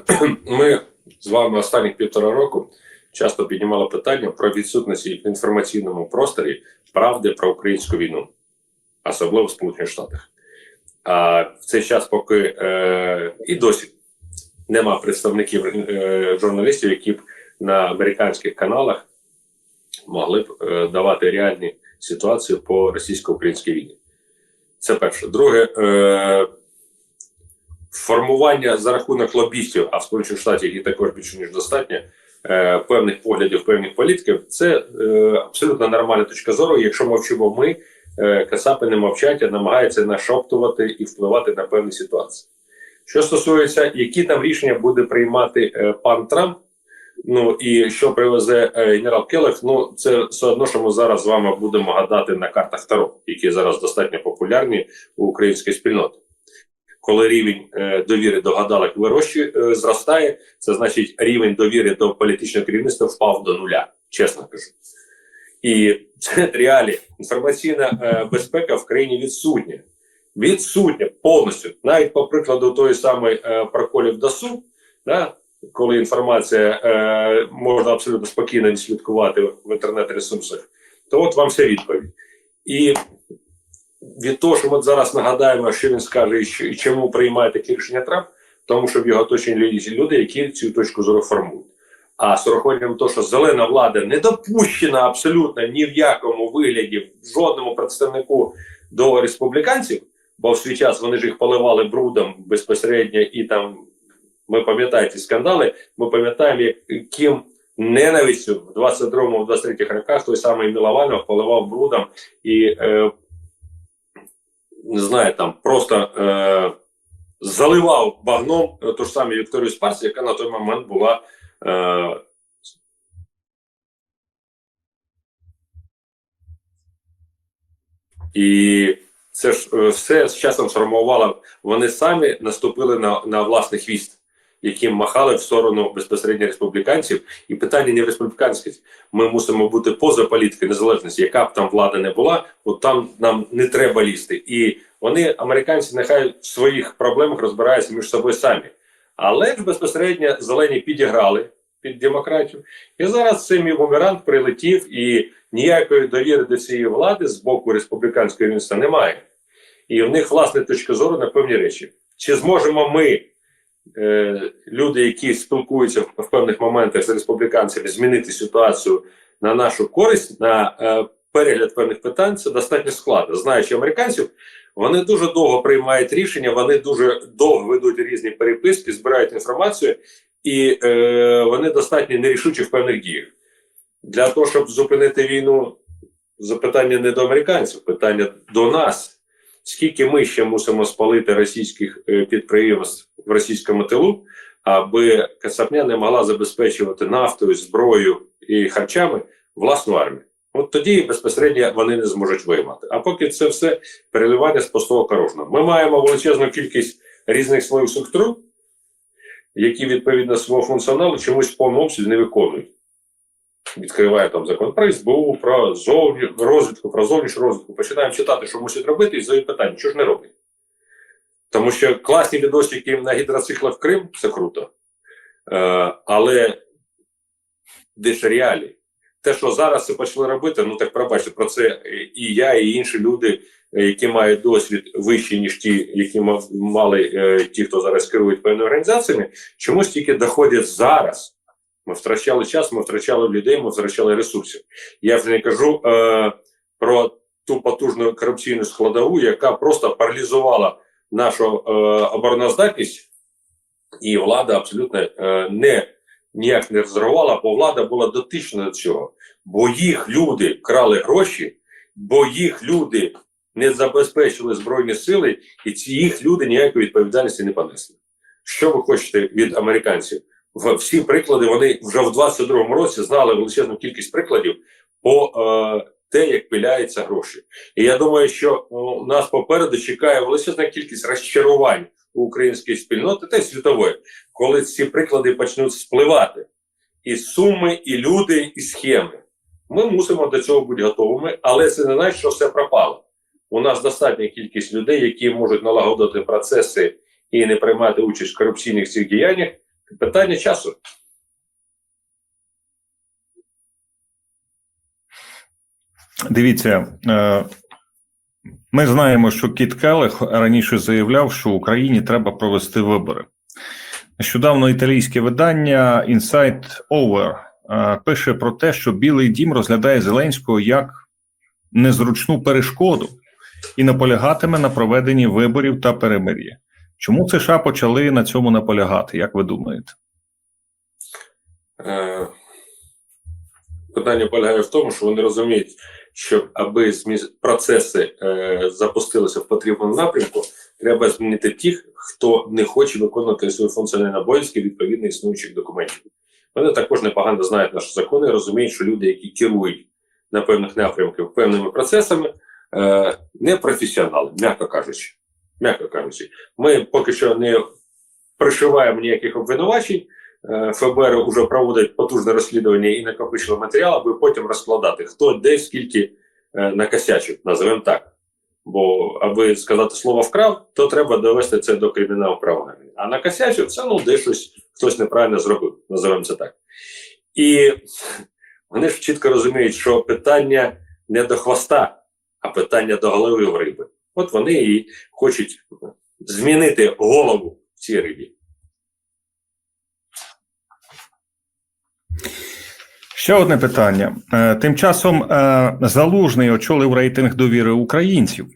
Ми з вами останні півтора року часто піднімали питання про відсутність в інформаційному просторі правди про українську війну, особливо в Сполучених Штатах. А в цей час, поки е, і досі нема представників е, журналістів, які б на американських каналах могли б е, давати реальні ситуації по російсько-українській війні. Це перше. Друге, е, формування за рахунок лобістів, а в Сполучених Штатах їх також більше ніж достатньо, е, певних поглядів, певних політиків, це е, абсолютно нормальна точка зору. Якщо мовчимо ми, е, Кацапи не мовчать, а намагаються нашоптувати і впливати на певні ситуації. Що стосується, які там рішення буде приймати е, пан Трамп, ну і що привезе е, генерал Келех, ну це все одно, що ми зараз з вами будемо гадати на картах Таро, які зараз достатньо популярні у української спільноти. Коли рівень е, довіри до гадалок вирощує, е, зростає, це значить рівень довіри до політичного керівництва впав до нуля, чесно кажу. І це реалії. Інформаційна е, безпека в країні відсутня. Відсутня повністю. Навіть по прикладу тої самої проколів ДАСУ, да, коли інформація е, можна абсолютно спокійно відслідкувати в інтернет-ресурсах, то от вам вся відповідь. І від того, що ми зараз нагадаємо, що він скаже і, чому приймає такі рішення Трамп, тому що в його оточенні люди, які цю точку зору формують. А з урахуванням того, що зелена влада не допущена абсолютно ні в якому вигляді жодному представнику до республіканців, бо в свій час вони ж їх поливали брудом безпосередньо, і там ми пам'ятаєте скандали. Ми пам'ятаємо, яким ненавистю в 22-23 роках той самий Мілованов поливав брудом і е, не знаю, там просто е, заливав багном е, ту ж саму Вікторію Спарсі, яка на той момент була. Е, і це ж е, все з часом сформувало. Вони самі наступили на, на власний хвіст, яким махали в сторону безпосередньо республіканців. І питання не в республіканськість. Ми мусимо бути поза політикою незалежності, яка б там влада не була, от там нам не треба лізти. І вони, американці, нехай в своїх проблемах розбираються між собою самі. Але ж безпосередньо зелені підіграли під демократію. І зараз цей мій прилетів, і ніякої довіри до цієї влади з боку республіканського міністра немає. І в них власне точка зору на певні речі. Чи зможемо ми, люди, які спілкуються в, в певних моментах з республіканцями, змінити ситуацію на нашу користь, на е, перегляд певних питань, це достатньо складно. Знаючи американців, вони дуже довго приймають рішення, вони дуже довго ведуть різні переписки, збирають інформацію, і е, вони достатньо нерішучі в певних діях. Для того, щоб зупинити війну, запитання не до американців, питання до нас. Скільки ми ще мусимо спалити російських е, підприємств в російському тилу, аби Кацапня не могла забезпечувати нафтою, зброєю і харчами власну армію? От тоді безпосередньо вони не зможуть виймати. А поки це все переливання з пустого корожного. Ми маємо величезну кількість різних своїх структур, які відповідно свого функціоналу чомусь повному обсязі не виконують. Відкриває там закон про СБУ, про зовні розвідку, про зовнішню розвідку. Починаємо читати, що мусять робити, і задають питання, що ж не роблять. Тому що класні відосики на гідроциклах в Крим це круто. Е, але де ж реалії? Те, що зараз це почали робити, ну так пробачте, про це і я, і інші люди, які мають досвід вищий, ніж ті, які мали е, ті, хто зараз керують певними організаціями, чомусь тільки доходять зараз. Ми втрачали час, ми втрачали людей, ми втрачали ресурсів. Я вже не кажу е, про ту потужну корупційну складову, яка просто паралізувала нашу е, обороноздатність, і влада абсолютно е, не ніяк не розривала, бо влада була дотична до цього. Бо їх люди крали гроші, бо їх люди не забезпечили збройні сили, і ці їх люди ніякої відповідальності не понесли. Що ви хочете від американців? всі приклади вони вже в 22-му році знали величезну кількість прикладів по е, те, як пиляються гроші. І я думаю, що у нас попереду чекає величезна кількість розчарувань у української спільноти та й світової, коли ці приклади почнуть спливати. І суми, і люди, і схеми. Ми мусимо до цього бути готовими, але це не значить, що все пропало. У нас достатня кількість людей, які можуть налагодити процеси і не приймати участь в корупційних цих діяннях, Питання часу. Дивіться, е, ми знаємо, що Кіт Келех раніше заявляв, що Україні треба провести вибори. Нещодавно італійське видання Insight Over е, пише про те, що Білий Дім розглядає Зеленського як незручну перешкоду і наполягатиме на проведенні виборів та перемир'я. Чому США почали на цьому наполягати? Як ви думаєте? Е, Питання полягає в тому, що вони розуміють, що аби змі- процеси е, запустилися в потрібному напрямку, треба змінити тих, хто не хоче виконувати свої функціональні обов'язки відповідно існуючих документів. Вони також непогано знають наші закони, розуміють, що люди, які керують на певних напрямках певними процесами, е, не професіонали, м'яко кажучи. М'яко кажучи, ми поки що не пришиваємо ніяких обвинувачень. Е, ФБР вже проводить потужне розслідування і накопичило матеріал, аби потім розкладати, хто де скільки е, накосячив, називаємо так. Бо аби сказати слово вкрав, то треба довести це до кримінального правопорядку. А накосячив це ну де щось хтось неправильно зробив, називаємо це так. І вони ж чітко розуміють, що питання не до хвоста, а питання до голови в риби. От вони і хочуть змінити голову в цій рибі. Ще одне питання. Е, Тим часом е, Залужний очолив рейтинг довіри українців.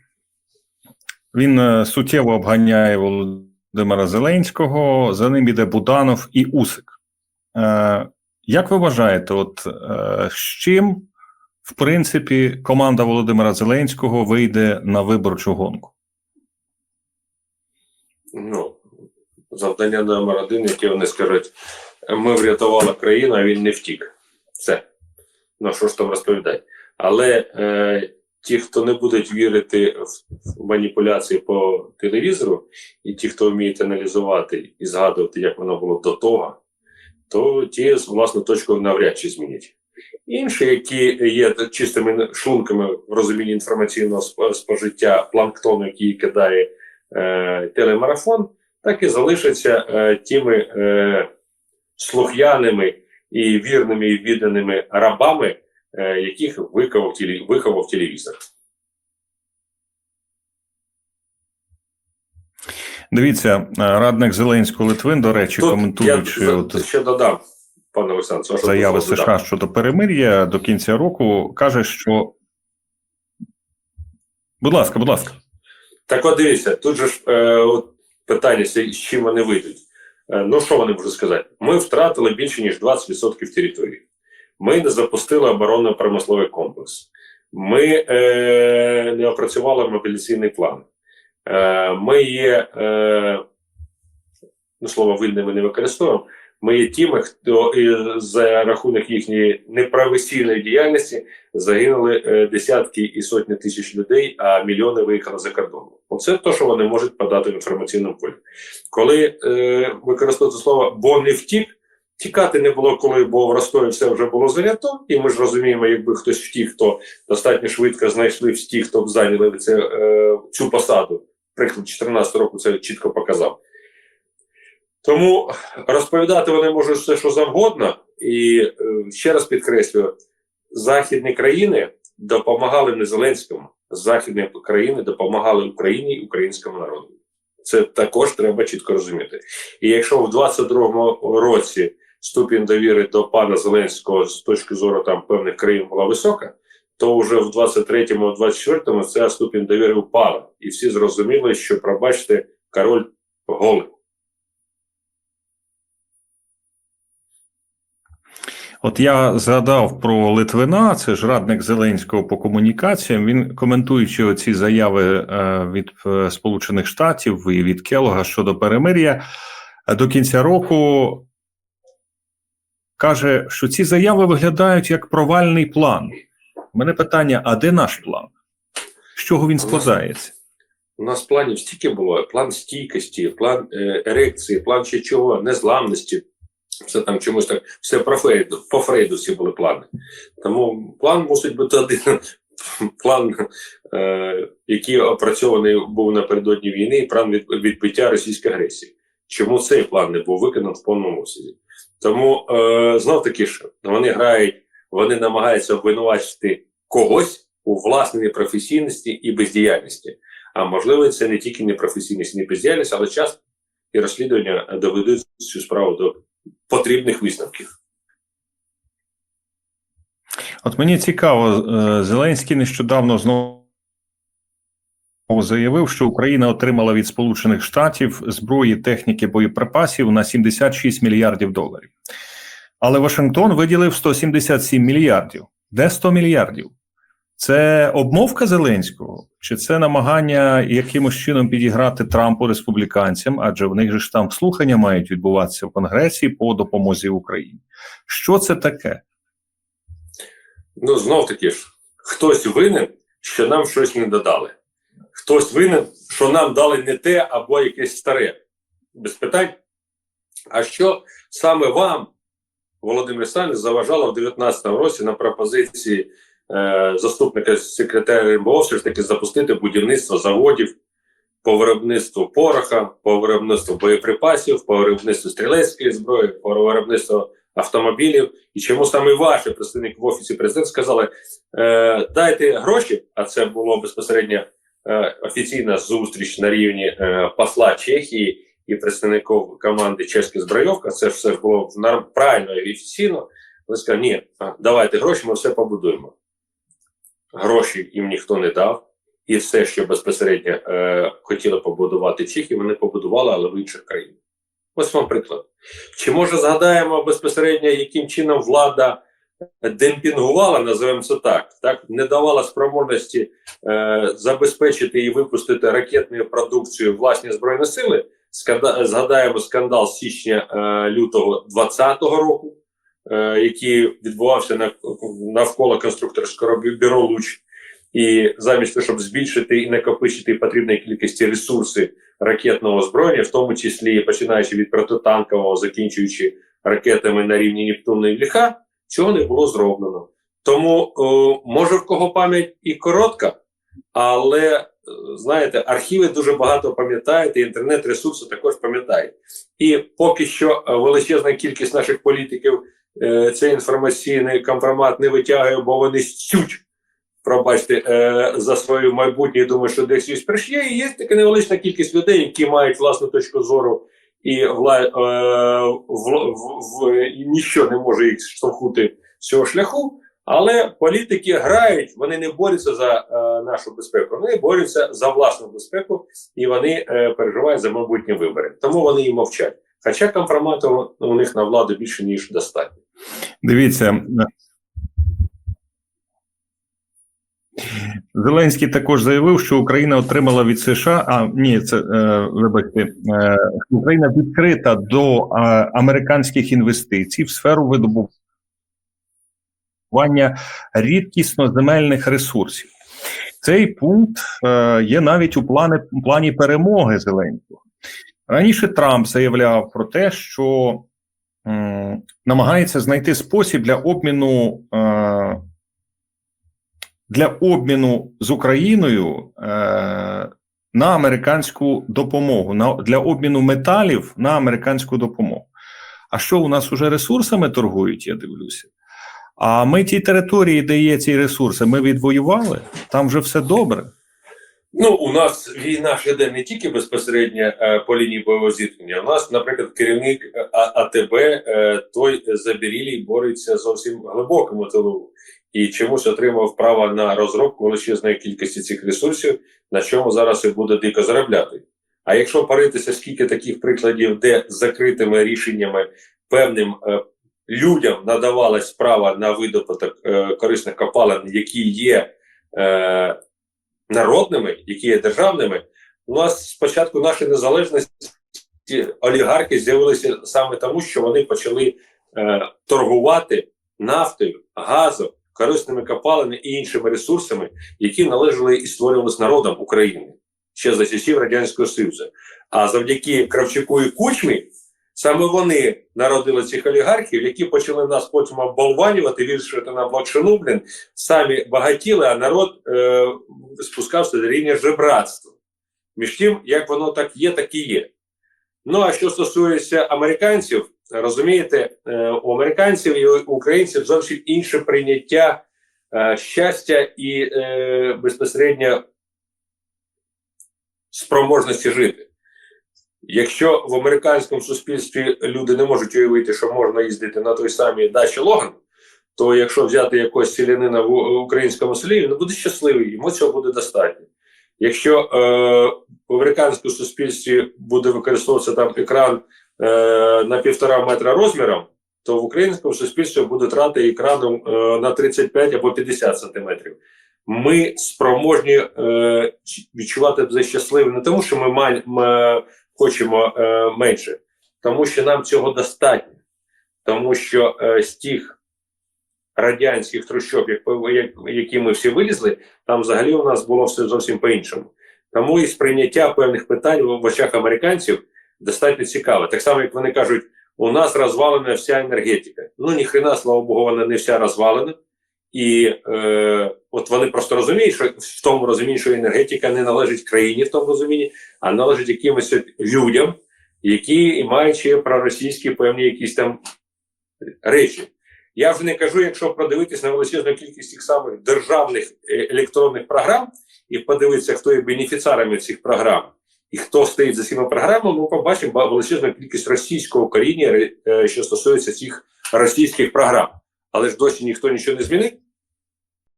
Він е, суттєво обганяє Володимира Зеленського, за ним іде Буданов і Усик. Як ви вважаєте, от з чим, в принципі, команда Володимира Зеленського вийде на виборчу гонку? ну, завдання номер один, яке вони скажуть, ми врятували країну, а він не втік. Все. Ну що ж там розповідати? Але е, ті, хто не будуть вірити в, маніпуляції по телевізору, і ті, хто вміють аналізувати і згадувати, як воно було до того, то ті власну точку навряд чи змінять. Інші, які є чистими шлунками в розумінні інформаційного сп- спожиття планктону, який кидає е, телемарафон, так і залишаться е, тими е, слух'яними і вірними і відданими рабами, е, яких виховав, теле, виховав телевізор. Дивіться, е, радник Зеленського Литвин, до речі, Тут коментуючи я от, ще додам, пане Олександр, заяви США щодо перемир'я до кінця року, каже, що. Будь ласка, будь ласка. Так от дивіться, тут же ж е, от питання, з чим вони вийдуть. Е, ну що вони можуть сказати? Ми втратили більше ніж 20% території. Ми не запустили оборонно-промисловий комплекс. Ми е, не опрацювали мобілізаційний план. Е, ми є, е, ну слово вільними не використовуємо. Ми є тими, хто за рахунок їхньої непрофесійної діяльності загинули е, десятки і сотні тисяч людей, а мільйони виїхали за кордон. Оце те, що вони можуть подати в інформаційному полі. Коли е, використовувати слово бо не втік, тікати не було коли, бо в Ростові все вже було занято, і ми ж розуміємо, якби хтось втік, то достатньо швидко знайшли всі, хто б зайняли це, е, цю посаду. Приклад 2014 року це чітко показав. Тому розповідати вони можуть все, що завгодно, і е, ще раз підкреслюю, західні країни допомагали не Зеленському, західні країни допомагали Україні і українському народу. Це також треба чітко розуміти. І якщо в 22-му році ступінь довіри до пана Зеленського з точки зору там певних країн була висока, то вже в 23-му, 24-му ця ступінь довіри впала. І всі зрозуміли, що, пробачте, король голий. От я згадав про Литвина, це ж радник Зеленського по комунікаціям. Він коментуючи оці заяви е, від е, Сполучених Штатів і від Келога щодо перемир'я е, до кінця року каже, що ці заяви виглядають як провальний план. У мене питання: а де наш план? З чого він складається? У нас планів стільки було: план стійкості, план ерекції, план ще чого, незламності. Все там чомусь так, все про Фрейду, по Фрейду всі були плани. Тому план мусить бути один план, е, який опрацьований був напередодні війни, і план від, відбиття російської агресії. чому цей план не був виконаний в повному обсязі. Тому е, знов таки ж вони грають, вони намагаються обвинувачити когось у власній непрофесійності і бездіяльності. А можливо, це не тільки непрофесійність, не бездіяльність, але час і розслідування доведуть цю справу до потрібних висновків. От мені цікаво, е, Зеленський нещодавно знову заявив, що Україна отримала від Сполучених Штатів зброї, техніки, боєприпасів на 76 мільярдів доларів. Але Вашингтон виділив 177 мільярдів. Де 100 мільярдів? Це обмовка Зеленського, чи це намагання якимось чином підіграти Трампу республіканцям? Адже в них же ж там слухання мають відбуватися в Конгресі по допомозі Україні. Що це таке? Ну, знов таки ж, хтось винен, що нам щось не додали. Хтось винен, що нам дали не те або якесь старе. Без питань. А що саме вам, Володимир Санін, заважало в 2019 році на пропозиції заступника секретаря РНБО все ж таки запустити будівництво заводів по виробництву пороха, по виробництву боєприпасів, по виробництву стрілецької зброї, по виробництву автомобілів. І чому саме ваші представники в офісі президента сказали: е, дайте гроші, а це було безпосередньо е, офіційна зустріч на рівні е, посла Чехії і представників команди Чеська збройовка. Це все ж було нар- правильно і офіційно. Вони сказали, ні, давайте гроші, ми все побудуємо. Гроші їм ніхто не дав. І все, що безпосередньо е, хотіли побудувати Чехи, вони побудували, але в інших країнах. Ось вам приклад. Чи може згадаємо безпосередньо, яким чином влада демпінгувала, називаємо це так, так не давала спроможності е, забезпечити і випустити ракетну продукцію власні збройні сили. Згадаємо скандал січня е, лютого 2020 року, який відбувався на, навколо конструкторського бюро Луч. І замість того, щоб збільшити і накопичити потрібної кількості ресурси ракетного озброєння, в тому числі починаючи від протитанкового, закінчуючи ракетами на рівні Нептуна і Ліха, цього не було зроблено. Тому може в кого пам'ять і коротка, але е, знаєте, архіви дуже багато пам'ятають, і інтернет-ресурси також пам'ятають. І поки що е, величезна кількість наших політиків е, цей інформаційний компромат не витягує, бо вони стють пробачте, е, за свою майбутнє, думаю, що десь щось прийшли. І є така невеличка кількість людей, які мають власну точку зору, і вла, е, в, в, і ніщо не може їх штовхнути з цього шляху. Але політики грають, вони не борються за е, нашу безпеку, вони борються за власну безпеку і вони е, переживають за майбутні вибори. Тому вони і мовчать. Хоча компромату у них на владу більше ніж достатньо. Дивіться. Зеленський також заявив, що Україна отримала від США. А ні, це е, вибачте, е, Україна відкрита до е, американських інвестицій в сферу видобування рідкісно земельних ресурсів. Цей пункт е, є навіть у плани, плані перемоги Зеленського. Раніше Трамп заявляв про те, що намагається знайти спосіб для обміну. Е, для обміну з Україною е, на американську допомогу, на, для обміну металів на американську допомогу. А що у нас уже ресурсами торгують, я дивлюся. А ми ті території, де є ці ресурси, ми відвоювали, там вже все добре. Ну, у нас війна ж йде не тільки безпосередньо е, по лінії бойового зіткнення. У нас, наприклад, керівник е, АТБ, е, той Забірілій бореться зовсім глибокому тилу і чомусь отримав право на розробку величезної кількості цих ресурсів, на чому зараз і буде дико заробляти. А якщо паритися, скільки таких прикладів, де закритими рішеннями певним людям надавалось право на видобуток корисних копалин, які є. Народними, які є державними, у нас спочатку нашої незалежності олігархи з'явилися саме тому, що вони почали е, торгувати нафтою, газом, корисними копалинами і іншими ресурсами, які належали і створювалися народом України ще за часів Радянського Союзу. А завдяки Кравчуку і Кучмі саме вони народили цих олігархів, які почали нас потім обболванювати, вішати на блокшину, блін, самі багатіли, а народ е, спускався до рівня жебратства. Між тим, як воно так є, так і є. Ну а що стосується американців, розумієте, е, у американців і у українців зовсім інше прийняття е, щастя і е, безпосередньо спроможності жити. Якщо в американському суспільстві люди не можуть уявити, що можна їздити на той самій дачі Логан, то якщо взяти якогось селянина в українському селі, він буде щасливий, йому цього буде достатньо. Якщо е, в американському суспільстві буде використовуватися там екран е, на півтора метра розміром, то в українському суспільстві буде трати екраном е, на 35 або 50 сантиметрів. Ми спроможні е, відчувати себе щасливим не тому, що ми, мань, ми хочемо е, менше, тому що нам цього достатньо, тому що е, з тих радянських трущоб, як, як, які ми всі вилізли, там взагалі у нас було все зовсім по-іншому. Тому і сприйняття певних питань в очах американців достатньо цікаве. Так само, як вони кажуть, у нас розвалена вся енергетика. Ну ніхрена, слава Богу, вона не вся розвалена. І е, от вони просто розуміють, що в тому розумінні, що енергетика не належить країні в тому розумінні, а належить якимось людям, які ще проросійські певні якісь там речі. Я вже не кажу, якщо продивитись на величезну кількість тих самих державних е, електронних програм і подивитися, хто є бенефіціарами цих програм і хто стоїть за цими програмами, ми побачимо величезну кількість російського коріння, е, що стосується цих російських програм. Але ж досі ніхто нічого не змінив.